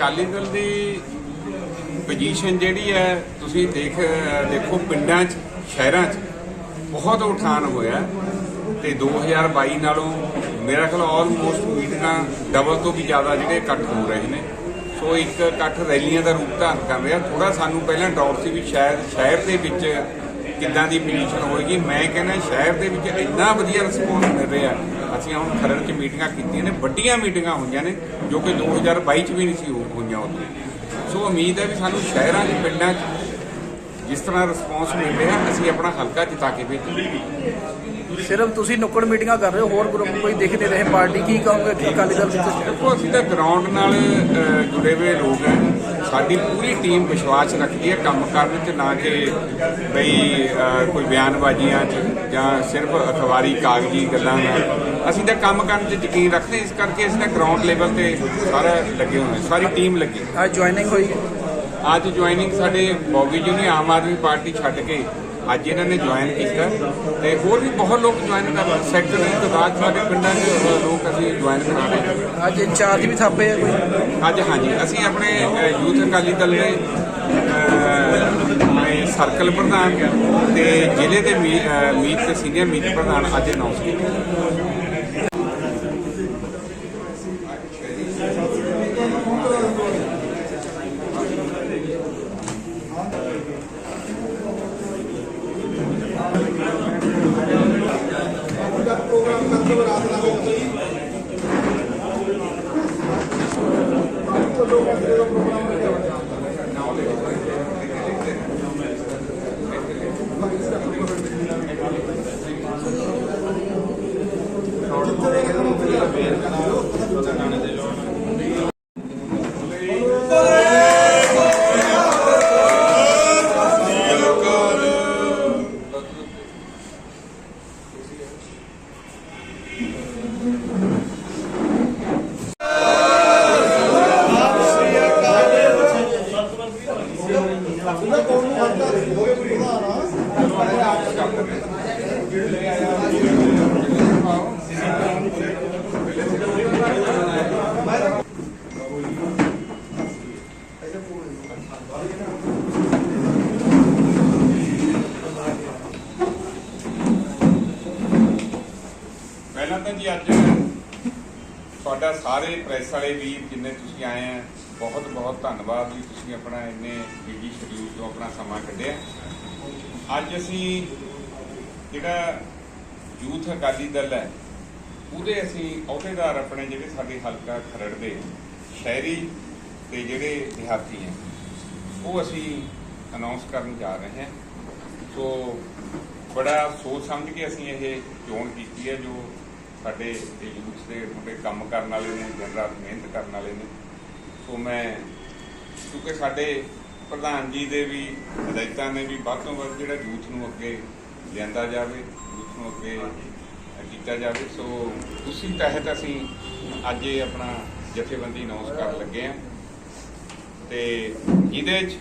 ਅਕਾਲੀ ਦਲ ਦੀ position ਜਿਹੜੀ ਹੈ, ਤੁਸੀਂ ਦੇਖ, ਦੇਖੋ ਪਿੰਡਾਂ 'ਚ, ਸ਼ਹਿਰਾਂ 'ਚ ਬਹੁਤ ਉਠਾਨ ਹੋਇਆ ਤੇ 2022 ਨਾਲੋਂ ਮੇਰਾ ਖਿਆਲ ਆਲਮੋਸਟ ਮੀਟਿੰਗਾਂ ਡਬਲ ਤੋਂ ਵੀ ਜ਼ਿਆਦਾ ਜਿਹੜੇ ਇਕੱਠ ਹੋ ਰਹੇ ਨੇ। ਸੋ ਇੱਕ ਇਕੱਠ ਰੈਲੀਆਂ ਦਾ ਰੂਪ ਧਾਰਨ ਕਰ ਰਿਹਾ। ਥੋੜਾ ਸਾਨੂੰ ਪਹਿਲਾਂ ਡਾਊਟ ਸੀ ਵੀ ਸ਼ਾਇਦ ਸ਼ਹਿਰ ਦੇ ਵਿੱਚ ਕਿੱਦਾਂ ਦੀ ਪੋਜੀਸ਼ਨ ਹੋਏਗੀ। ਮੈਂ ਕਹਿੰਦਾ ਸ਼ਹਿਰ ਦੇ ਵਿੱਚ ਇੰਨਾ ਵਧੀਆ ਰਿਸਪੌਂਸ ਮਿਲ ਰਿਹਾ ਅਸੀਂ ਹੁਣ ਖਰੜ 'ਚ ਮੀਟਿੰਗਾਂ ਕੀਤੀਆਂ ਨੇ, ਵੱਡੀਆਂ ਮੀਟਿੰਗਾਂ ਹੋਈਆਂ ਨੇ ਜੋ ਕਿ 2022 'ਚ ਵੀ ਨਹੀਂ ਸੀ ਹੋਈਆਂ ਉਦੋਂ ਸੋ ਉਮੀਦ ਹੈ ਵੀ ਸਾਨੂੰ ਸ਼ਹਿਰਾਂ ਦੇ ਪਿੰਡਾਂ 'ਚ ਜਿਸ ਤਰ੍ਹਾਂ ਰਿਸਪੌਂਸ ਮਿਲ ਰਿਹਾ, ਅਸੀਂ ਆਪਣਾ ਹਲਕਾ ਜਿਤਾ ਕੇ ਭੇਜਾਂਗੇ। ਸਿਰਫ ਤੁਸੀਂ ਨੁੱਕੜ ਮੀਟਿੰਗਾਂ ਕਰ ਰਹੇ ਹੋ ਹੋਰ ਗਰੁੱਪ ਕੋਈ ਦਿਖ ਨਹੀਂ ਰਹੇ ਪਾਰਟੀ ਕੀ ਕਹੋਗੇ ਅਕਾਲੀ ਦਲ ਵਿੱਚ ਦੇਖੋ ਅਸੀਂ ਤਾਂ ਗਰਾਊਂਡ ਨਾਲ ਜੁੜੇ ਹੋਏ ਲੋਕ ਹਾਂ। ਸਾਡੀ ਪੂਰੀ ਟੀਮ ਵਿਸ਼ਵਾਸ ਰੱਖਦੀ ਹੈ ਕੰਮ ਕਰਨ 'ਚ ਨਾ ਕਿ ਬਈ ਕੋਈ ਬਿਆਨਬਾਜ਼ੀਆਂ 'ਚ ਜਾਂ ਸਿਰਫ ਅਖਬਾਰੀ ਕਾਗਜ਼ੀ ਗੱਲਾਂ ਨਾਲ। ਅਸੀਂ ਤਾਂ ਕੰਮ ਕਰਨ 'ਚ ਯਕੀਨ ਰੱਖਦੇ ਇਸ ਕਰਕੇ ਅਸੀਂ ਤਾਂ ਗਰਾਊਂਡ ਲੈਵਲ ਤੇ ਸਾਰਾ ਲੱਗੇ ਹੋਏ ਸਾਰੀ ਟੀਮ ਲੱਗੀ। ਅੱਜ ਜੁਆਇਨਿੰਗ ਹੋਈ? ਅੱਜ ਜੁਆਇਨਿੰਗ ਸਾਡੇ ਬੌਬੀ ਜੀ ਨੇ ਆਮ ਆਦਮੀ ਪਾਰਟੀ ਛੱਡ ਕੇ ਅੱਜ ਇਹਨਾਂ ਨੇ ਜੁਆਇਨ ਕੀਤਾ ਤੇ ਹੋਰ ਵੀ ਬਹੁਤ ਲੋਕ ਜੁਆਇਨ ਕਰ ਰਹੇ ਸੈਕਟਰ ਤੋਂ ਬਾਅਦ ਸਾਡੇ ਪਿੰਡਾਂ ਦੇ ਲੋਕ ਅਸੀਂ ਜੁਆਇਨ ਕਰਾ ਰਹੇ ਹਾਂ ਅੱਜ ਇੰਚਾਰਜ ਵੀ ਥਾਪੇ ਆ ਕੋਈ? ਅੱਜ ਹਾਂਜੀ ਅਸੀਂ ਆਪਣੇ ਅ, ਯੂਥ ਅਕਾਲੀ ਦਲ ਦੇ ਅ, ਸਰਕਲ ਪ੍ਰਧਾਨ ਤੇ ਜ਼ਿਲ੍ਹੇ ਦੇ ਮੀ- ਅ, ਮੀਤ ਤੇ ਸੀਨੀਅਰ ਮੀਤ ਪ੍ਰਧਾਨ ਅੱਜ ਅਨਾਉਂਸ ਕੀਤੇ। ਪਹਿਲਾਂ ਤਾਂ ਜੀ ਅੱਜ ਤੁਹਾਡਾ ਸਾਰੇ ਪ੍ਰੈਸ ਵਾਲੇ ਵੀਰ ਜਿੰਨੇ ਤੁਸੀਂ ਆਏ ਆ, ਬਹੁਤ ਬਹੁਤ ਧੰਨਵਾਦ ਵੀ ਤੁਸੀਂ ਆਪਣਾ ਇੰਨੇ ਬਿਜ਼ੀ ਸ਼ਡਿਊਲ ਤੋਂ ਆਪਣਾ ਸਮਾਂ ਕੱਢਿਆ। ਅੱਜ ਅਸੀਂ ਜਿਹੜਾ ਯੂਥ ਅਕਾਲੀ ਦਲ ਹੈ, ਉਹਦੇ ਅਸੀਂ ਅਹੁਦੇਦਾਰ ਆਪਣੇ ਜਿਹੜੇ ਸਾਡੇ ਹਲਕਾ ਖਰੜ ਦੇ ਸ਼ਹਿਰੀ ਤੇ ਜਿਹੜੇ ਦਿਹਾਤੀ ਹੈ ਉਹ ਅਸੀਂ ਅਨਾਉਂਸ ਕਰਨ ਜਾ ਰਹੇ ਹਾਂ। ਸੋ ਬੜਾ ਸੋਚ ਸਮਝ ਕੇ ਅਸੀਂ ਇਹ ਚੋਣ ਕੀਤੀ ਹੈ, ਜੋ ਸਾਡੇ ਯੂਥ ਦੇ ਮੁੰਡੇ ਕੰਮ ਕਰਨ ਵਾਲੇ ਨੇ, ਦਿਨ ਰਾਤ ਮਿਹਨਤ ਕਰਨ ਵਾਲੇ ਨੇ। ਸੋ ਮੈਂ, ਕਿਉਂਕਿ ਸਾਡੇ ਪ੍ਰਧਾਨ ਜੀ ਦੇ ਵੀ, ਹਦਾਇਤਾਂ ਨੇ ਵੀ ਵੱਧ ਤੋਂ ਵੱਧ ਜਿਹੜਾ ਯੂਥ ਨੂੰ ਅੱਗੇ ਲਿਆਂਦਾ ਜਾਵੇ ਯੂਥ ਨੂੰ ਅੱਗੇ ਕੀਤਾ ਜਾਵੇ। ਸੋ ਉਸੇ ਤਹਿਤ ਅਸੀਂ ਅੱਜ ਇਹ ਆਪਣਾ ਜਥੇਬੰਦੀ ਅਨਾਉਂਸ ਕਰਨ ਲੱਗੇ ਹਾਂ। ਤੇ ਇਹਦੇ 'ਚ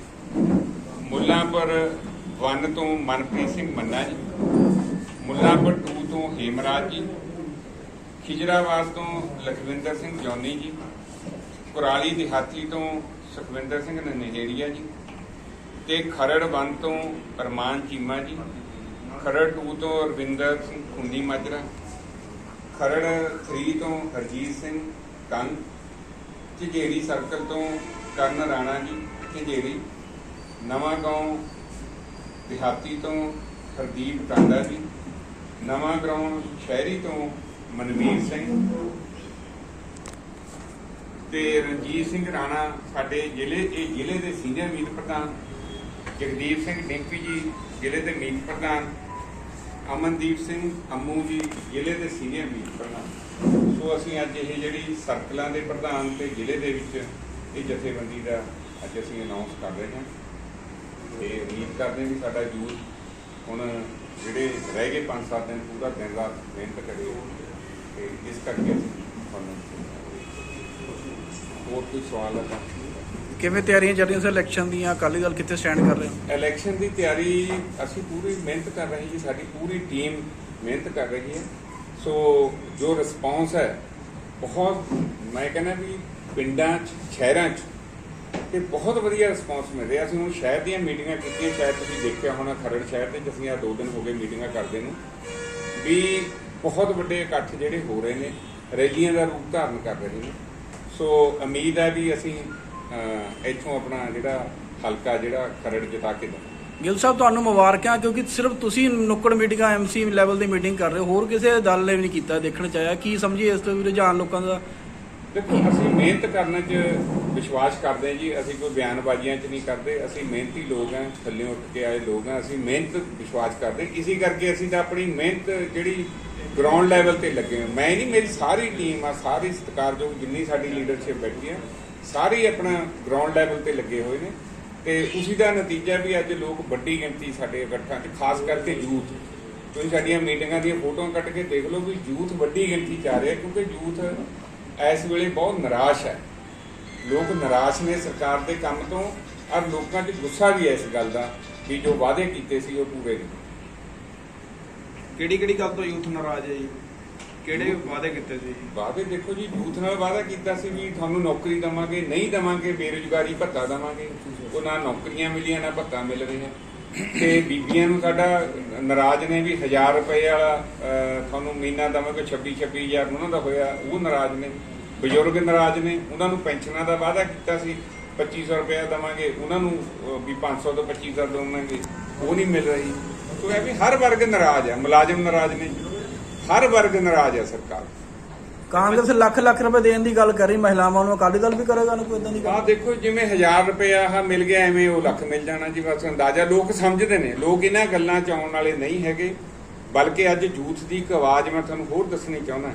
ਮੁੱਲਾਂਪੁਰ 1 ਤੋਂ ਮਨਪ੍ਰੀਤ ਸਿੰਘ ਮੰਨਾ ਜੀ, ਮੁੱਲਾਂਪੁਰ 2 ਤੋਂ ਹੇਮਰਾਜ ਜੀ ਖਿਜਰਾਬਾਦ ਤੋਂ ਲਖਵਿੰਦਰ ਸਿੰਘ ਜੌਨੀ ਜੀ, ਕੁਰਾਲੀ ਦਿਹਾਤੀ ਤੋਂ ਸੁਖਵਿੰਦਰ ਸਿੰਘ ਨਨਹੇੜੀਆ ਜੀ ਤੇ ਖਰੜ 1 ਤੋਂ ਪਰਮਾਨ ਚੀਮਾ ਜੀ, ਖਰੜ 2 ਤੋਂ ਰਵਿੰਦਰ ਸਿੰਘ ਖੁੰਨੀ ਮਾਜਰਾ, ਖਰੜ 3 ਤੋਂ ਹਰਜੀਤ ਸਿੰਘ ਕੰਗ ਝਿਜੇੜੀ ਸਰਕਲ ਤੋਂ ਕਰਨ ਰਾਣਾ ਜੀ ਝਿਜੇੜੀ ਨਵਾਂ ਗਾਉਂ ਦਿਹਾਤੀ ਤੋਂ ਹਰਦੀਪ ਟਾਂਡਾ ਜੀ। ਨਵਾਂ ਗਰਾਊਂਡ ਸ਼ਹਿਰੀ ਤੋਂ ਮਨਵੀਰ ਸਿੰਘ। ਤੇ ਰਣਜੀਤ ਸਿੰਘ ਰਾਣਾ ਸਾਡੇ ਜ਼ਿਲ੍ਹੇ, ਇਹ ਜ਼ਿਲ੍ਹੇ ਦੇ ਸੀਨੀਅਰ ਮੀਤ ਪ੍ਰਧਾਨ, ਜਗਦੀਪ ਸਿੰਘ ਡਿੰਪੀ ਜੀ, ਜ਼ਿਲ੍ਹੇ ਦੇ ਮੀਤ ਪ੍ਰਧਾਨ, ਅਮਨਦੀਪ ਸਿੰਘ ਅੰਮੂ ਜੀ, ਜ਼ਿਲ੍ਹੇ ਦੇ ਸੀਨੀਅਰ ਮੀਤ ਪ੍ਰਧਾਨ। ਸੋ ਅਸੀਂ ਅੱਜ ਇਹ ਜਿਹੜੀ ਸਰਕਲਾਂ ਦੇ ਪ੍ਰਧਾਨ ਤੇ ਜ਼ਿਲ੍ਹੇ ਦੇ ਵਿੱਚ ਇਹ ਜਥੇਬੰਦੀ ਦਾ ਅੱਜ ਅਸੀਂ ਅਨਾਉਂਸ ਕਰ ਰਹੇ ਹਾਂ। ਤੇ ਉਮੀਦ ਕਰਦੇ ਹਾਂ ਵੀ ਸਾਡਾ ਯੂਥ ਹੁਣ ਜਿਹੜੇ ਰਹਿ ਗਏ 5-7 ਦਿਨ ਪੂਰਾ ਦਿਨ ਰਾਤ ਮਿਹਨਤ ਕਰੇ ਤੇ ਇਸ ਕਰਕੇ ਅਸੀਂ ਤੁਹਾਨੂੰ ਹੋਰ ਕੋਈ ਸਵਾਲ ਹੈ ਤਾਂ? ਕਿਵੇਂ ਤਿਆਰੀਆਂ ਚੱਲ ਰਹੀਆਂ ਸਰ? ਇਲੈਕਸ਼ਨ ਦੀਆਂ ਅਕਾਲੀ ਦਲ ਕਿੱਥੇ ਸਟੈਂਡ ਕਰ ਰਹੇ ਹੋ ਇਲੈਕਸ਼ਨ ਦੀ ਤਿਆਰੀ ਅਸੀਂ ਪੂਰੀ ਮਿਹਨਤ ਕਰ ਰਹੇ ਜੀ ਸਾਡੀ ਪੂਰੀ ਟੀਮ ਮਿਹਨਤ ਕਰ ਰਹੀ ਹੈ। ਸੋ ਜੋ ਰਿਸਪੌਂਸ ਹੈ ਬਹੁਤ ਮੈਂ ਕਹਿੰਦਾ ਵੀ ਪਿੰਡਾਂ 'ਚ, ਸ਼ਹਿਰਾਂ 'ਚ, ਤੇ ਬਹੁਤ ਵਧੀਆ ਰਿਸਪਾਂਸ ਮਿਲ ਰਿਹਾ। ਅਸੀਂ ਹੁਣ ਸ਼ਹਿਰ ਦੀਆਂ ਮੀਟਿੰਗਾਂ ਕੀਤੀਆਂ, ਸ਼ਾਇਦ ਤੁਸੀਂ ਦੇਖਿਆ ਹੋਣਾ ਖਰੜ ਸ਼ਹਿਰ ਤੇ ਅਸੀਂ ਆ ਦੋ ਦਿਨ ਹੋ ਗਏ ਮੀਟਿੰਗਾਂ ਕਰਦੇ ਨੂੰ, ਵੀ ਬਹੁਤ ਵੱਡੇ ਇਕੱਠ ਜਿਹੜੇ ਹੋ ਰਹੇ ਨੇ, ਰੈਲੀਆਂ ਦਾ ਰੂਪ ਧਾਰਨ ਕਰ ਰਹੇ ਨੇ। ਸੋ ਉਮੀਦ ਹੈ ਵੀ ਅਸੀਂ ਇੱਥੋਂ ਆਪਣਾ ਜਿਹੜਾ ਹਲਕਾ, ਜਿਹੜਾ ਖਰੜ ਜਿਤਾ ਕੇ ਦਵਾਂਗੇ। ਗਿੱਲ ਸਾਹਿਬ, ਤੁਹਾਨੂੰ ਮੁਬਾਰਕਾਂ, ਕਿਉਂਕਿ ਸਿਰਫ ਤੁਸੀਂ ਨੁੱਕੜ ਮੀਟਿੰਗਾਂ ਐਮਸੀ ਲੈਵਲ ਦੀ ਮੀਟਿੰਗ ਕਰ ਰਹੇ ਹੋ, ਹੋਰ ਕਿਸੇ ਦਲ ਨੇ ਵੀ ਨਹੀਂ ਕੀਤਾ, ਦੇਖਣ ਚ ਆਇਆ। ਕੀ ਸਮਝੀਏ ਇਸ ਤੋਂ ਵੀ ਰੁਝਾਨ ਲੋਕਾਂ ਦਾ ਦੇਖੋ, ਅਸੀਂ ਮਿਹਨਤ ਕਰਨ 'ਚ ਵਿਸ਼ਵਾਸ ਕਰਦੇ ਜੀ, ਅਸੀਂ ਕੋਈ ਬਿਆਨਬਾਜ਼ੀਆਂ 'ਚ ਨਹੀਂ ਕਰਦੇ, ਅਸੀਂ ਮਿਹਨਤੀ ਲੋਕ ਹਾਂ, ਥੱਲੇ ਉੱਠ ਕੇ ਆਏ ਲੋਕ ਹਾਂ, ਅਸੀਂ ਮਿਹਨਤ ਵਿਸ਼ਵਾਸ ਕਰਦੇ ਇਸੇ ਕਰਕੇ ਅਸੀਂ ਤਾਂ ਆਪਣੀ ਮਿਹਨਤ ਜਿਹੜੀ ਗਰਾਊਂਡ ਲੈਵਲ ਤੇ ਲੱਗੇ ਹਾਂ। ਮੈਂ ਨਹੀਂ, ਮੇਰੀ ਸਾਰੀ ਟੀਮ ਆ, ਸਾਰੀ ਸਤਿਕਾਰਯੋਗ ਜਿੰਨੀ ਸਾਡੀ ਲੀਡਰਸ਼ਿਪ ਬੈਠੀ ਆ, ਸਾਰੇ ਆਪਣਾ ਗਰਾਊਂਡ ਲੈਵਲ ਤੇ ਲੱਗੇ ਹੋਏ ਨੇ। ਤੇ ਉਸੇ ਦਾ ਨਤੀਜਾ ਵੀ ਅੱਜ ਲੋਕ ਵੱਡੀ ਗਿਣਤੀ ਸਾਡੇ ਇਕੱਠਾਂ 'ਚ, ਖਾਸ ਕਰਕੇ ਯੂਥ ਤੁਸੀਂ ਸਾਡੀਆਂ ਮੀਟਿੰਗਾਂ ਦੀਆਂ ਫੋਟੋਆਂ ਕੱਢ ਕੇ ਦੇਖ ਲਓ ਵੀ ਯੂਥ ਵੱਡੀ ਗਿਣਤੀ 'ਚ ਆ ਰਿਹਾ, ਕਿਉਂਕਿ ਯੂਥ ਇਸ ਵੇਲੇ ਬਹੁਤ ਨਿਰਾਸ਼ ਹੈ। ਲੋਕ ਨਿਰਾਸ਼ ਨੇ ਸਰਕਾਰ ਦੇ ਕੰਮ ਤੋਂ ਔਰ ਲੋਕਾਂ 'ਚ ਗੁੱਸਾ ਵੀ ਹੈ ਇਸ ਗੱਲ ਦਾ ਵੀ ਜੋ ਵਾਅਦੇ ਕੀਤੇ ਸੀ ਉਹ ਪੂਰੇ ਨਹੀਂ ਕਿਹੜੀ ਕਿਹੜੀ ਗੱਲ ਤੋਂ ਯੂਥ ਨਾਰਾਜ਼ ਹੈ ਜੀ? ਕਿਹੜੇ ਵਾਅਦੇ ਕੀਤੇ ਸੀ? ਵਾਅਦੇ ਦੇਖੋ ਜੀ ਯੂਥ ਨਾਲ ਵਾਅਦਾ ਕੀਤਾ ਸੀ ਵੀ ਤੁਹਾਨੂੰ ਨੌਕਰੀ ਦਵਾਂਗੇ ਨਹੀਂ ਦਵਾਂਗੇ ਬੇਰੁਜ਼ਗਾਰੀ ਭੱਤਾ ਦਵਾਂਗੇ। ਉਹ ਨਾ ਨੌਕਰੀਆਂ ਮਿਲੀਆਂ ਨਾ ਭੱਤਾ ਮਿਲ ਰਿਹਾ ਤੇ ਬੀਬੀਆਂ ਨੂੰ ਸਾਡਾ ਨਾਰਾਜ਼ ਨੇ ਵੀ 1000 ਰੁਪਏ ਵਾਲਾ ਤੁਹਾਨੂੰ ਮਹੀਨਾ ਦਵਾਂਗੇ 26 26000 ਉਹਨਾਂ ਦਾ ਹੋਇਆ ਉਹ ਨਾਰਾਜ਼ ਨੇ। ਬਜ਼ੁਰਗ ਨਾਰਾਜ਼ ਨੇ ਉਹਨਾਂ ਨੂੰ ਪੈਨਸ਼ਨਾਂ ਦਾ ਵਾਅਦਾ ਕੀਤਾ ਸੀ 2500 ਰੁਪਏ ਦਵਾਂਗੇ ਉਹਨਾਂ ਨੂੰ ਅਹ, ਵੀ 500 ਤੋਂ 2500 ਦਵਾਂਗੇ ਉਹ ਨਹੀਂ ਮਿਲ ਰਹੀ। ਸੋ ਇਹ ਵੀ ਹਰ ਵਰਗ ਨਾਰਾਜ਼ ਹੈ ਮੁਲਾਜ਼ਮ ਨਾਰਾਜ਼ ਨੇ ਹਰ ਵਰਗ ਨਾਰਾਜ਼ ਹੈ ਸਰਕਾਰ। ਕਾਂਗਰਸ ਲੱਖ ਲੱਖ ਰੁਪਏ ਦੇਣ ਦੀ ਗੱਲ ਕਰ ਰਹੀ, ਮਹਿਲਾਵਾਂ ਨੂੰ ਅਕਾਲੀ ਦਲ ਵੀ ਕਰੇਗਾ ਨਾ ਕੋਈ ਇਦਾਂ ਦੀ ਆ ਗੱਲ ਦੇਖੋ, ਜਿਵੇਂ 1000 ਰੁਪਇਆ ਆ ਮਿਲ ਗਿਆ, ਐਵੇਂ ਉਹ ਲੱਖ ਮਿਲ ਜਾਣਾ ਜੀ, ਬਸ ਅੰਦਾਜ਼ਾ। ਲੋਕ ਸਮਝਦੇ ਨੇ, ਲੋਕ ਇਹਨਾਂ ਗੱਲਾਂ ਚ ਆਉਣ ਵਾਲੇ ਨਹੀਂ ਹੈਗੇ। ਬਲਕਿ ਅੱਜ ਯੂਥ ਦੀ ਇੱਕ ਆਵਾਜ਼ ਮੈਂ ਤੁਹਾਨੂੰ ਹੋਰ ਦੱਸਣੀ ਚਾਹੁੰਦਾ।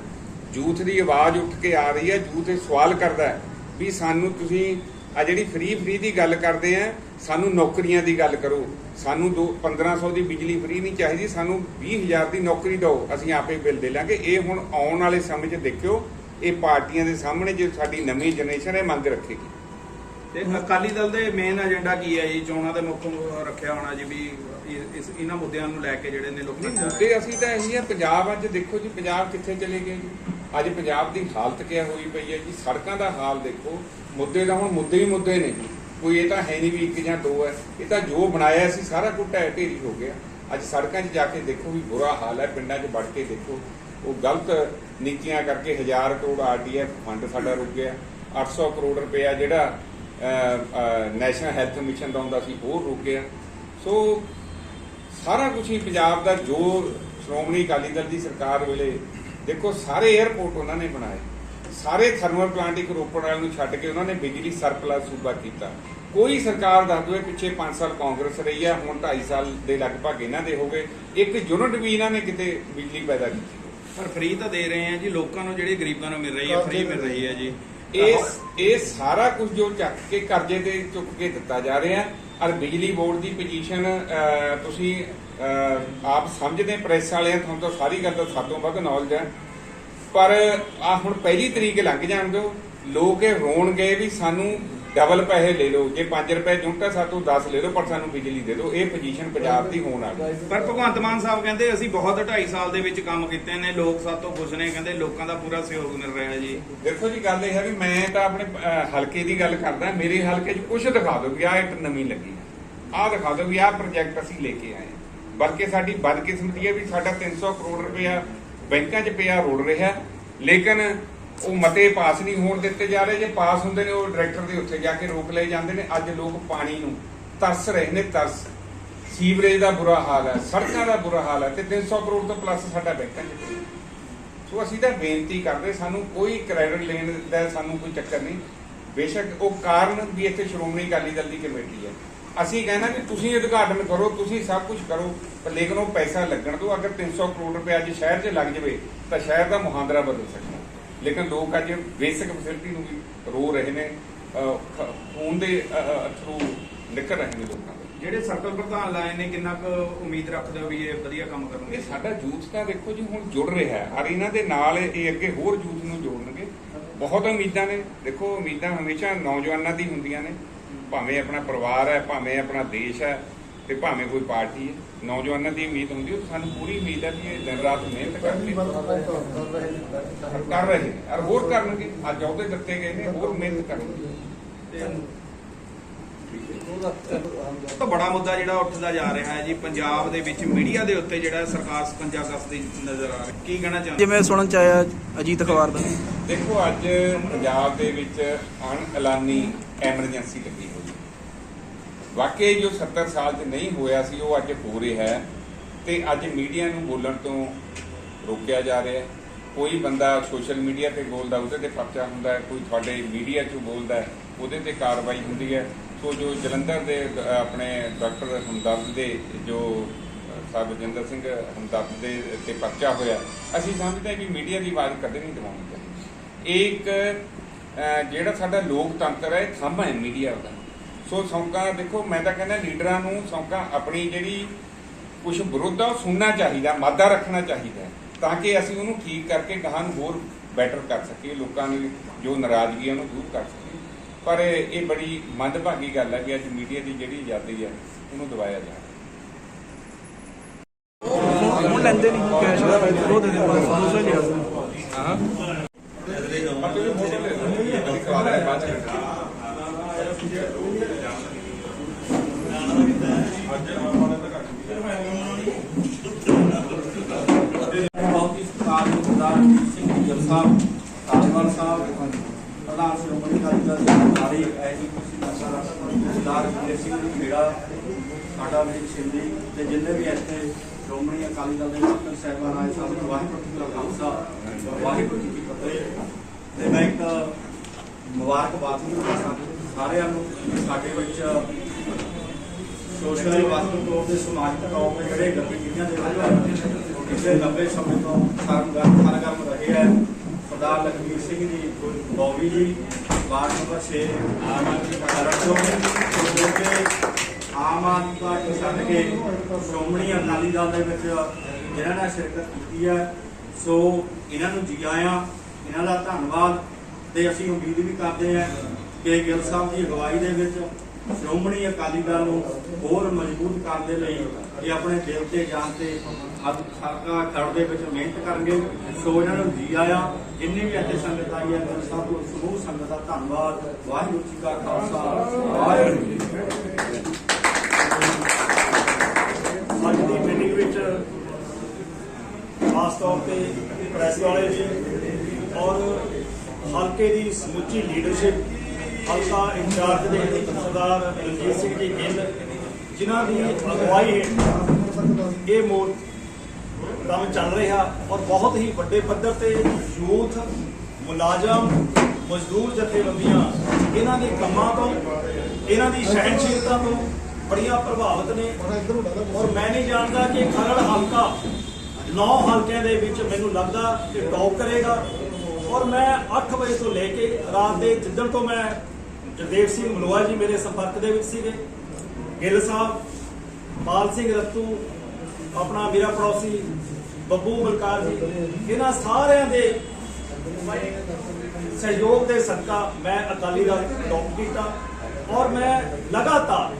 ਯੂਥ ਦੀ ਆਵਾਜ਼ ਉੱਠ ਕੇ ਆ ਰਹੀ ਹੈ ਯੂਥ ਇਹ ਸਵਾਲ ਕਰਦਾ ਹੈ ਵੀ ਸਾਨੂੰ ਤੁਸੀਂ ਆ ਜਿਹੜੀ ਫ੍ਰੀ ਫ੍ਰੀ ਦੀ ਗੱਲ ਕਰਦੇ ਆ ਸਾਨੂੰ ਨੌਕਰੀਆਂ ਦੀ ਗੱਲ ਕਰੋ। ਸਾਨੂੰ ਦੋ 1500 ਦੀ ਬਿਜਲੀ ਫ੍ਰੀ ਨਹੀਂ ਚਾਹੀਦੀ ਸਾਨੂੰ 20000 ਦੀ ਨੌਕਰੀ ਦਿਓ। ਅਸੀਂ ਆਪੇ ਬਿੱਲ ਦੇ ਲਾਂਗੇ। ਇਹ ਹੁਣ ਆਉਣ ਵਾਲੇ ਸਮੇਂ 'ਚ ਦੇਖਿਓ ਇਹ ਪਾਰਟੀਆਂ ਦੇ ਸਾਹਮਣੇ ਜੇ ਸਾਡੀ ਨਵੀਂ ਜਨਰੇਸ਼ਨ ਇਹ ਮੰਗ ਰੱਖੇਗੀ। ਤੇ ਅਕਾਲੀ ਦਲ ਦੇ ਮੇਨ ਏਜੰਡਾ ਕੀ ਹੈ ਜੀ? ਚੋਣਾਂ ਦੇ ਮੁੱਖ ਰੱਖਿਆ ਹੋਣਾ ਜੀ ਵੀ ਇਸ ਇਹਨਾਂ ਮੁੱਦਿਆਂ ਨੂੰ ਲੈ ਕੇ ਜਿਹੜੇ ਨੇ ਲੋਕਾਂ ਚ ਮੁੱਦੇ ਅਸੀਂ ਤਾਂ ਇਹੀ ਆ ਪੰਜਾਬ ਅੱਜ ਦੇਖੋ ਜੀ ਪੰਜਾਬ ਕਿੱਥੇ ਚਲੇ ਗਏ ਜੀ? ਅੱਜ ਪੰਜਾਬ ਦੀ ਹਾਲਤ ਕਿਆ ਹੋਈ ਪਈ ਹੈ ਜੀ? ਸੜਕਾਂ ਦਾ ਹਾਲ ਦੇਖੋ। ਮੁੱਦੇ ਤਾਂ ਹੁਣ ਮੁੱਦੇ ਹੀ ਮੁੱਦੇ ਨੇ ਜੀ। ਕੋਈ ਇਹ ਤਾਂ ਹੈ ਨਹੀਂ ਵੀ ਇੱਕ ਜਾਂ ਦੋ ਹੈ। ਇਹ ਤਾਂ ਜੋ ਬਣਾਇਆ ਸੀ, ਸਾਰਾ ਕੁਝ ਢਹਿ ਢੇਰੀ ਹੋ ਗਿਆ। ਅੱਜ ਸੜਕਾਂ 'ਚ ਜਾ ਕੇ ਦੇਖੋ ਵੀ ਬੁਰਾ ਹਾਲ ਹੈ, ਪਿੰਡਾਂ 'ਚ ਵੜ ਕੇ ਦੇਖੋ। ਉਹ ਗਲਤ ਨੀਤੀਆਂ ਕਰਕੇ 1000 ਕਰੋੜ ਆਰਟੀਐਫ ਫੰਡ ਸਾਡਾ ਰੁਕ ਗਿਆ। 800 ਕਰੋੜ ਰੁਪਇਆ ਜਿਹੜਾ ਨੈਸ਼ਨਲ ਹੈਲਥ ਮਿਸ਼ਨ ਦਾ ਹੁੰਦਾ ਸੀ ਉਹ ਰੁਕ ਗਿਆ। ਸੋ, ਸਾਰਾ ਕੁਝ ਹੀ ਪੰਜਾਬ ਦਾ ਜੋ ਸ਼੍ਰੋਮਣੀ ਅਕਾਲੀ ਦਲ ਦੀ ਸਰਕਾਰ ਵੇਲੇ ਦੇਖੋ, ਸਾਰੇ 에ਅਰਪੋਰਟ ਉਹਨਾਂ ਨੇ ਬਣਾਏ। ਸਾਰੇ ਥਰਮਲ ਪਲਾਂਟ ਇੱਕ ਰੋਪੜ ਵਾਲੇ ਨੂੰ ਛੱਡ ਕੇ ਉਹਨਾਂ ਨੇ ਬਿਜਲੀ ਸਰਪਲਸ ਸੂਬਾ ਕੀਤਾ। ਕੋਈ ਸਰਕਾਰ ਦੱਸ ਦੋ ਇਹ ਪਿੱਛੇ 5 ਸਾਲ ਕਾਂਗਰਸ ਰਹੀ ਹੈ ਹੁਣ 2.5 ਸਾਲ ਦੇ ਲਗਭਗ ਇਹਨਾਂ ਦੇ ਹੋ ਗਏ। ਇੱਕ ਯੂਨਿਟ ਵੀ ਇਹਨਾਂ ਨੇ ਕਿਤੇ ਬਿਜਲੀ ਪੈਦਾ ਕੀਤੀ। ਪਰ ਫ੍ਰੀ ਤਾਂ ਦੇ ਰਹੇ ਆ ਜੀ ਲੋਕਾਂ ਨੂੰ ਜਿਹੜੇ ਗਰੀਬਾਂ ਨੂੰ ਮਿਲ ਰਹੀ ਹੈ ਫ੍ਰੀ ਮਿਲ ਰਹੀ ਹੈ ਜੀ। ਇਹ ਇਹ ਸਾਰਾ ਕੁਝ ਜੋ ਚੱਕ ਕੇ ਕਰਜ਼ੇ ਤੇ ਚੁੱਕ ਕੇ ਦਿੱਤਾ ਜਾ ਰਿਹਾ। ਔਰ ਬਿਜਲੀ ਬੋਰਡ ਦੀ ਪੋਜੀਸ਼ਨ ਤੁਸੀਂ ਆਪ ਸਮਝਦੇ ਪ੍ਰੈਸ ਵਾਲਿਆਂ ਤੁਹਾਨੂੰ ਤਾਂ ਸਾਰੀ ਗੱਲ ਦਾ ਸਾਤੋਂ ਵੱਧ ਨੌਲੇਜ ਹੈ। ਪਰ ਆ ਹੁਣ ਪਹਿਲੀ ਤਰੀਕ ਲੰਘ ਜਾਣ ਦਿਓ। ਲੋਕ ਇਹ ਰੋਣ ਗਏ ਵੀ ਸਾਨੂੰ ਡਬਲ ਪੈਸੇ ਲੈ ਲਓ। ਜੇ 5 ਰੁਪਏ ਹੈ ਸਾਤੋਂ 10 ਲੈ ਲਓ ਪਰ ਸਾਨੂੰ ਬਿਜਲੀ ਦੇ ਦਿਓ। ਇਹ ਪੋਜੀਸ਼ਨ ਪੰਜਾਬ ਦੀ ਹੋਣ ਵਾਲੀ। ਪਰ ਭਗਵੰਤ ਮਾਨ ਸਾਹਿਬ ਕਹਿੰਦੇ ਅਸੀਂ ਬਹੁਤ 2.5 ਸਾਲ ਦੇ ਵਿੱਚ ਕੰਮ ਕੀਤੇ ਨੇ। ਲੋਕ ਸਾਤੋਂ ਖੁਸ਼ ਨੇ ਕਹਿੰਦੇ ਲੋਕਾਂ ਦਾ ਪੂਰਾ ਸਹਿਯੋਗ ਮਿਲ ਰਿਹਾ ਜੀ। ਦੇਖੋ ਜੀ ਗੱਲ ਇਹ ਹੈ ਵੀ ਮੈਂ ਤਾਂ ਆਪਣੇ ਹਲਕੇ ਦੀ ਗੱਲ ਕਰਦਾ। ਮੇਰੇ ਹਲਕੇ 'ਚ ਕੁਝ ਦਿਖਾ ਦਿਓ ਵੀ ਆਹ ਇੱਕ ਨਵੀਂ ਲੱਗੀ ਆਹ ਦਿਖਾ ਦਿਓ ਵੀ ਆਹ ਪ੍ਰੋਜੈਕਟ ਅਸੀਂ ਲੈ ਕੇ ਆਏ। ਬਲਕਿ ਸਾਡੀ ਬਦਕਿਸਮਤੀ ਹੈ ਵੀ ਸਾਡਾ 300 ਕਰੋੜ ਰੁਪਇਆ ਬੈਂਕਾਂ 'ਚ ਪਿਆ ਰੋੜ ਰਿਹਾ, ਲੇਕਿਨ ਉਹ ਮਤੇ ਪਾਸ ਨਹੀਂ ਹੋਣ ਦਿੱਤੇ ਜਾ ਰਹੇ। ਜੇ ਪਾਸ ਹੁੰਦੇ ਨੇ, ਉਹ ਡਾਇਰੈਕਟਰ ਦੇ ਉੱਥੇ ਜਾ ਕੇ ਰੋਕ ਲਏ ਜਾਂਦੇ ਨੇ। ਅੱਜ ਲੋਕ ਪਾਣੀ ਨੂੰ ਤਰਸ ਰਹੇ ਨੇ, ਤਰਸ। ਸੀਵਰੇਜ ਦਾ ਬੁਰਾ ਹਾਲ ਹੈ, ਸੜਕਾਂ ਦਾ ਬੁਰਾ ਹਾਲ ਹੈ ਤੇ 300 ਕਰੋੜ ਤੋਂ ਪਲੱਸ ਸਾਡਾ ਬੈਂਕਾਂ 'ਚ ਸੋ ਅਸੀਂ ਤਾਂ ਬੇਨਤੀ ਕਰਦੇ, ਸਾਨੂੰ ਕੋਈ ਕ੍ਰੈਡਿਟ ਲੈਣ ਦਾ ਸਾਨੂੰ ਕੋਈ ਚੱਕਰ ਨਹੀਂ। ਬੇਸ਼ੱਕ ਉਹ ਕਾਰਨ ਵੀ ਇੱਥੇ ਸ਼੍ਰੋਮਣੀ ਅਕਾਲੀ ਦਲ ਦੀ ਕਮੇਟੀ ਹੈ। ਅਸੀਂ ਕਹਿੰਦਾ ਕਿ ਤੁਸੀਂ ਉਦਘਾਟਨ ਕਰੋ ਤੁਸੀਂ ਸਭ ਕੁਝ ਕਰੋ ਪਰ ਲੇਕਿਨ ਉਹ ਪੈਸਾ ਲੱਗਣ ਦਿਓ ਅਗਰ 300 ਕਰੋੜ ਰੁਪਏ ਅੱਜ ਸ਼ਹਿਰ 'ਚ ਲੱਗ ਜਾਵੇ ਤਾਂ ਸ਼ਹਿਰ ਦਾ ਮੁਹਾਂਦਰਾ ਬਦਲ ਸਕਦਾ। ਲੇਕਿਨ ਲੋਕ ਅੱਜ ਬੇਸਿਕ ਫੈਸਿਲਿਟੀ ਨੂੰ ਵੀ ਰੋ ਰਹੇ ਨੇ ਖੂਨ ਦੇ ਥਰੂ ਨਿਕਲ ਰਹੇ ਨੇ ਲੋਕਾਂ ਦੇ। ਜਿਹੜੇ ਸਰਕਲ ਪ੍ਰਧਾਨ ਲਾਏ ਨੇ ਕਿੰਨਾ ਕੁ ਉਮੀਦ ਰੱਖਦੇ ਹੋ ਵੀ ਇਹ ਵਧੀਆ ਕੰਮ ਕਰਨਗੇ? ਸਾਡਾ ਯੂਥ ਤਾਂ ਦੇਖੋ ਜੀ ਹੁਣ ਜੁੜ ਰਿਹਾ ਹੈ। ਔਰ ਇਹਨਾਂ ਦੇ ਨਾਲ ਇਹ ਅੱਗੇ ਹੋਰ ਯੂਥ ਨੂੰ ਜੋੜਨਗੇ। ਬਹੁਤ ਉਮੀਦਾਂ ਨੇ। ਦੇਖੋ ਉਮੀਦਾਂ ਹਮੇਸ਼ਾ ਨੌਜਵਾਨਾਂ ਦੀ ਹੁੰਦੀਆਂ ਨੇ। ਭਾਵੇਂ ਆਪਣਾ ਪਰਿਵਾਰ ਹੈ ਭਾਵੇਂ ਆਪਣਾ ਦੇਸ਼ ਹੈ ਤੇ ਭਾਵੇਂ ਕੋਈ ਪਾਰਟੀ ਹੈ ਨੌਜਵਾਨਾਂ ਦੀ ਉਮੀਦ ਹੁੰਦੀ ਹੈ ਸਾਨੂੰ ਪੂਰੀ ਉਮੀਦ ਹੈ ਵੀ ਇਹ ਦਿਨ ਰਾਤ ਮਿਹਨਤ ਕਰਕੇ ਕਰ ਰਹੇ ਨੇ ਔਰ ਹੋਰ ਕਰਨਗੇ ਅੱਜ ਅਹੁਦੇ ਦਿੱਤੇ ਗਏ ਨੇ ਹੋਰ ਮਿਹਨਤ ਕਰਨਗੇ। ਤੇ ਤਾਂ ਬੜਾ ਮੁੱਦਾ ਜਿਹੜਾ ਉੱਠਦਾ ਜਾ ਰਿਹਾ ਹੈ ਜੀ ਪੰਜਾਬ ਦੇ ਵਿੱਚ ਮੀਡੀਆ ਦੇ ਉੱਤੇ ਜਿਹੜਾ ਸਰਕਾਰ ਸਕੰਜਾ ਕੱਸਦੀ ਨਜ਼ਰ ਆ ਰਹੀ ਕੀ ਕਹਿਣਾ ਚਾਹੁੰਦੇ ਜਿਵੇਂ ਸੁਣਨ ਚ ਆਇਆ ਅਜੀਤ ਅਖਬਾਰ ਦਾ। ਦੇਖੋ ਅੱਜ ਪੰਜਾਬ ਦੇ ਵਿੱਚ ਅਣ ਐਲਾਨੀ ਐਮਰਜੈਂਸੀ ਲੱਗੀ ਹੋਈ ਵਾਕਈ ਜੋ 70 ਸਾਲ 'ਚ ਨਹੀਂ ਹੋਇਆ ਸੀ, ਉਹ ਅੱਜ ਹੋ ਰਿਹਾ ਹੈ ਤੇ ਅੱਜ ਮੀਡੀਆ ਨੂੰ ਬੋਲਣ ਤੋਂ ਰੋਕਿਆ ਜਾ ਰਿਹਾ ਹੈ। ਕੋਈ ਬੰਦਾ ਸੋਸ਼ਲ ਮੀਡੀਆ ਤੇ ਬੋਲਦਾ, ਉਹਦੇ ਤੇ ਪਰਚਾ ਹੁੰਦਾ ਹੈ, ਕੋਈ ਤੁਹਾਡੇ ਮੀਡੀਆ 'ਚ ਬੋਲਦਾ ਹੈ, ਉਹਦੇ ਤੇ ਕਾਰਵਾਈ ਹੁੰਦੀ ਹੈ। ਸੋ ਜੋ ਜਲੰਧਰ ਦੇ ਆਪਣੇ ਡਾਕਟਰ ਹਮਦਰਦ ਦੇ, ਜੋ ਸਾਹਿਬ ਬਜਿੰਦਰ ਸਿੰਘ ਹਮਦਰਦ ਦੇ ਤੇ ਪਰਚਾ ਹੋਇਆ, ਅਸੀਂ ਸਮਝਦੇ ਹਾਂ ਕਿ ਮੀਡੀਆ ਦੀ ਆਵਾਜ਼ ਕਦੇ ਨਹੀਂ ਦਬਾਉਣੀ ਚਾਹੀਦੀ। ਇਹ ਇੱਕ ਜਿਹੜਾ ਸਾਡਾ ਲੋਕਤੰਤਰ ਹੈ ਥੰਮ ਹੈ ਮੀਡੀਆ ਦਾ। ਸੋ ਸੌਂਕਾ ਦੇਖੋ ਮੈਂ ਤਾਂ ਕਹਿੰਦਾ ਲੀਡਰਾਂ ਨੂੰ ਸੌਂਕਾ ਆਪਣੀ ਜਿਹੜੀ ਕੁਝ ਵਿਰੋਧ ਆ ਉਹ ਸੁਣਨਾ ਚਾਹੀਦਾ ਮਾਦਾ ਰੱਖਣਾ ਚਾਹੀਦਾ ਤਾਂ ਕਿ ਅਸੀਂ ਉਹਨੂੰ ਠੀਕ ਕਰਕੇ ਗਾਹਾਂ ਨੂੰ ਹੋਰ ਬੈਟਰ ਕਰ ਸਕੀਏ ਲੋਕਾਂ ਦੀ ਜੋ ਨਾਰਾਜ਼ਗੀ ਉਹਨੂੰ ਦੂਰ ਕਰ ਸਕੀਏ। ਪਰ ਇਹ ਬੜੀ ਮੰਦਭਾਗੀ ਗੱਲ ਹੈ ਕਿ ਅੱਜ ਮੀਡੀਆ ਦੀ ਜਿਹੜੀ ਆਜ਼ਾਦੀ ਹੈ ਉਹਨੂੰ ਦਬਾਇਆ ਜਾ ਰਿਹਾ। ਹੁਣ ਲੈਂਦੇ ਨਹੀਂ ਕੈਸ਼ ਦਾ ਉਹ ਦੇ ਦੇ ਹਾਂ ਪਰ ਤੁਸੀਂ ਫੋਟੋ ਲੈ ਲਓ ਕਦੀ ਕਰਾ ਲਿਆ ਬਾਅਦ ਚ ਬਹੁਤ ਹੀ ਸਤਿਕਾਰਯੋਗ ਸਰਦਾਰ ਰਣਜੀਤ ਸਿੰਘ ਗਿੱਲ ਸਾਹਿਬ ਧਾਲੀਵਾਲ ਸਾਹਿਬ ਪ੍ਰਧਾਨ ਸ਼੍ਰੋਮਣੀ ਅਕਾਲੀ ਦਲ ਦੇ ਸਾਰੇ ਐਜੀ ਕੁਰਸੀ ਦਾ ਸਰਦਾਰ ਜਗਦੀਪ ਸਿੰਘ ਖੇੜਾ ਸਾਡਾ ਵੀ ਸ਼ਿੰਦੀ ਤੇ ਜਿੰਨੇ ਵੀ ਇੱਥੇ ਸ਼੍ਰੋਮਣੀ ਅਕਾਲੀ ਦਲ ਦੇ ਵਰਕਰ ਸਾਹਿਬਾਨ ਆਏ ਸਭ ਨੂੰ ਵਾਹਿਗੁਰੂ ਜੀ ਕਾ ਖਾਲਸਾ, ਵਾਹਿਗੁਰੂ ਜੀ ਕੀ ਫਤਿਹ। ਤੇ ਮੈਂ ਇੱਕ ਮੁਬਾਰਕਬਾਦ ਵੀ ਕਰਦਾ ਸਾਰਿਆਂ ਨੂੰ ਸਾਡੇ ਵਿੱਚ ਸੋਸ਼ਲ ਵਾਸਤਵ ਤੌਰ ਤੇ, ਸਮਾਜਿਕ ਤੌਰ ਤੇ ਜਿਹੜੇ ਗਤੀਵਿਧੀਆਂ ਦੇ ਵਿੱਚ ਪਿਛਲੇ 90 ਸਮੇਂ ਤੋਂ ਸਰਗਰਮ ਸਰਗਰਮ ਰਹੇ ਹੈ। ਸਰਦਾਰ Lakhvir Singh ji Bauvi ji, ward number 6 Aam Aadmi party ਤੋਂ ਜੋ ਕਿ ਆਮ ਆਦਮੀ ਪਾਰਟੀ ਛੱਡ ਕੇ ਸ਼੍ਰੋਮਣੀ ਅਕਾਲੀ ਦਲ ਦੇ ਵਿੱਚ ਜਿਹਨਾਂ ਨੇ ਸ਼ਿਰਕਤ ਕੀਤੀ ਹੈ, ਸੋ ਇਹਨਾਂ ਨੂੰ ਜੀ ਆਇਆਂ। ਇਹਨਾਂ ਦਾ ਧੰਨਵਾਦ ਤੇ ਅਸੀਂ ਉਮੀਦ ਵੀ ਕਰਦੇ ਹਾਂ ਕਿ ਗਿੱਲ ਸਾਹਿਬ ਦੀ ਅਗਵਾਈ ਦੇ ਵਿੱਚ ਸ਼੍ਰੋਮਣੀ ਅਕਾਲੀ ਦਲ ਨੂੰ ਹੋਰ ਮਜ਼ਬੂਤ ਕਰਨ ਦੇ ਲਈ ਇਹ ਆਪਣੇ ਦਿਲ ਤੇ ਜਾਨ ਤੇ ਅੱਜ ਸਰਕਾਰ ਖੜ ਦੇ ਵਿੱਚ ਮਿਹਨਤ ਕਰਨਗੇ। ਸੋ ਇਹਨਾਂ ਨੂੰ ਜੀ ਆਇਆ। ਜਿੰਨੀ ਵੀ ਇੱਥੇ ਸੰਗਤ ਆਈ ਹੈ ਗਿੱਲ ਸਾਹਿਬ ਨੂੰ ਸਮੂਹ ਸੰਗਤ ਦਾ ਧੰਨਵਾਦ। ਵਾਹਿਗੁਰੂ ਜੀ ਕਾ ਖਾਲਸਾ। ਵਾਹਿਗੁਰੂ ਜੀ ਅੱਜ ਦੀ ਮੀਟਿੰਗ ਵਿੱਚ ਖਾਸ ਤੌਰ ਤੇ ਪ੍ਰੈਸ ਵਾਲੇ ਵੀ ਔਰ ਹਲਕੇ ਦੀ ਸਮੁੱਚੀ ਲੀਡਰਸ਼ਿਪ ਹਲਕਾ ਇੰਚਾਰਜ ਦੇ ਸਰਦਾਰ ਰਣਜੀਤ ਸਿੰਘ ਜੀ ਗਿੱਲ, ਜਿਨ੍ਹਾਂ ਦੀ ਅਗਵਾਈ ਹੇਠ ਇਹ ਮੋੜ ਕੰਮ ਚੱਲ ਰਿਹਾ ਔਰ ਬਹੁਤ ਹੀ ਵੱਡੇ ਪੱਧਰ ਤੇ ਯੂਥ, ਮੁਲਾਜ਼ਮ, ਮਜ਼ਦੂਰ ਜਥੇਬੰਦੀਆਂ ਇਹਨਾਂ ਦੇ ਕੰਮਾਂ ਤੋਂ, ਇਹਨਾਂ ਦੀ ਸਹਿਣਸ਼ੀਲਤਾ ਤੋਂ ਬੜੀਆਂ ਪ੍ਰਭਾਵਿਤ ਨੇ। ਔਰ ਮੈਂ ਨਹੀਂ ਜਾਣਦਾ ਕਿ ਖਰੜ ਹਲਕਾ ਨੌ ਹਲਕਿਆਂ ਦੇ ਵਿੱਚ ਮੈਨੂੰ ਲੱਗਦਾ ਕਿ ਟੌਪ ਕਰੇਗਾ। ਔਰ ਮੈਂ 8 ਵਜੇ ਤੋਂ ਲੈ ਕੇ ਰਾਤ ਦੇ ਜਿੱਦਣ ਤੋਂ ਮੈਂ ਜਗਦੇਵ ਸਿੰਘ ਮਲੋਆ ਜੀ ਮੇਰੇ ਸੰਪਰਕ ਦੇ ਵਿੱਚ ਸੀਗੇ। ਗਿੱਲ ਸਾਹਿਬ, ਪਾਲ ਸਿੰਘ ਰੱਤੂ, ਆਪਣਾ ਮੇਰਾ ਪੜੋਸੀ ਬੱਬੂ ਬਲਕਾਰ ਜੀ, ਇਹਨਾਂ ਸਾਰਿਆਂ ਦੇ ਸਹਿਯੋਗ ਦੇ ਸਦਕਾ ਮੈਂ ਅਕਾਲੀ ਦਲ ਟੌਪ ਕੀਤਾ ਔਰ ਮੈਂ ਲਗਾਤਾਰ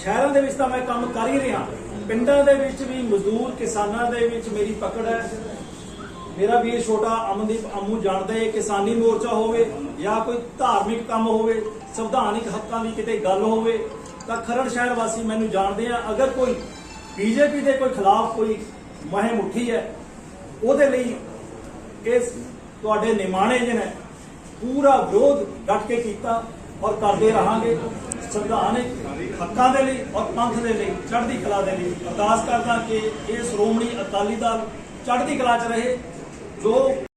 ਸ਼ਹਿਰਾਂ ਦੇ ਵਿੱਚ ਤਾਂ ਮੈਂ ਕੰਮ ਕਰ ਹੀ ਰਿਹਾ। ਪਿੰਡਾਂ ਦੇ ਵਿੱਚ ਵੀ, ਮਜ਼ਦੂਰ ਕਿਸਾਨਾਂ ਦੇ ਵਿੱਚ ਮੇਰੀ ਪਕੜ ਹੈ। ਮੇਰਾ ਵੀਰ ਛੋਟਾ ਅਮਨਦੀਪ ਅਮੂ ਜਾਣਦਾ ਹੈ ਕਿਸਾਨੀ ਮੋਰਚਾ ਹੋਵੇ ਜਾਂ ਕੋਈ ਧਾਰਮਿਕ ਕੰਮ ਹੋਵੇ, ਸੰਵਿਧਾਨਿਕ ਹੱਕਾਂ ਦੀ ਕਿਤੇ ਗੱਲ ਹੋਵੇ, ਤਾਂ ਖਰੜ ਸ਼ਹਿਰ ਵਾਸੀ ਮੈਨੂੰ ਜਾਣਦੇ ਆ, ਅਗਰ ਕੋਈ ਬੀਜੇਪੀ ਦੇ ਕੋਈ ਖਿਲਾਫ ਕੋਈ ਮਹਿਮ ਉੱਠੀ ਹੈ, ਉਹਦੇ ਲਈ ਇਸ ਤੁਹਾਡੇ ਨਿਮਾਣੇ ਜਿਹੇ ਪੂਰਾ ਵਿਰੋਧ ਡਟ ਕੇ ਕੀਤਾ ਔਰ ਕਰਦੇ ਰਹਾਂਗੇ, ਸੰਵਿਧਾਨਿਕ ਹੱਕਾਂ ਦੇ ਲਈ ਔਰ ਪੰਥ ਦੇ ਲਈ, ਚੜ੍ਹਦੀ ਕਲਾ ਦੇ ਲਈ। ਅਰਦਾਸ ਕਰਦਾ ਕਿ ਇਹ ਸ਼੍ਰੋਮਣੀ ਅਕਾਲੀ ਦਲ ਚੜ੍ਹਦੀ ਕਲਾ 'ਚ ਰਹੇ ਜੋ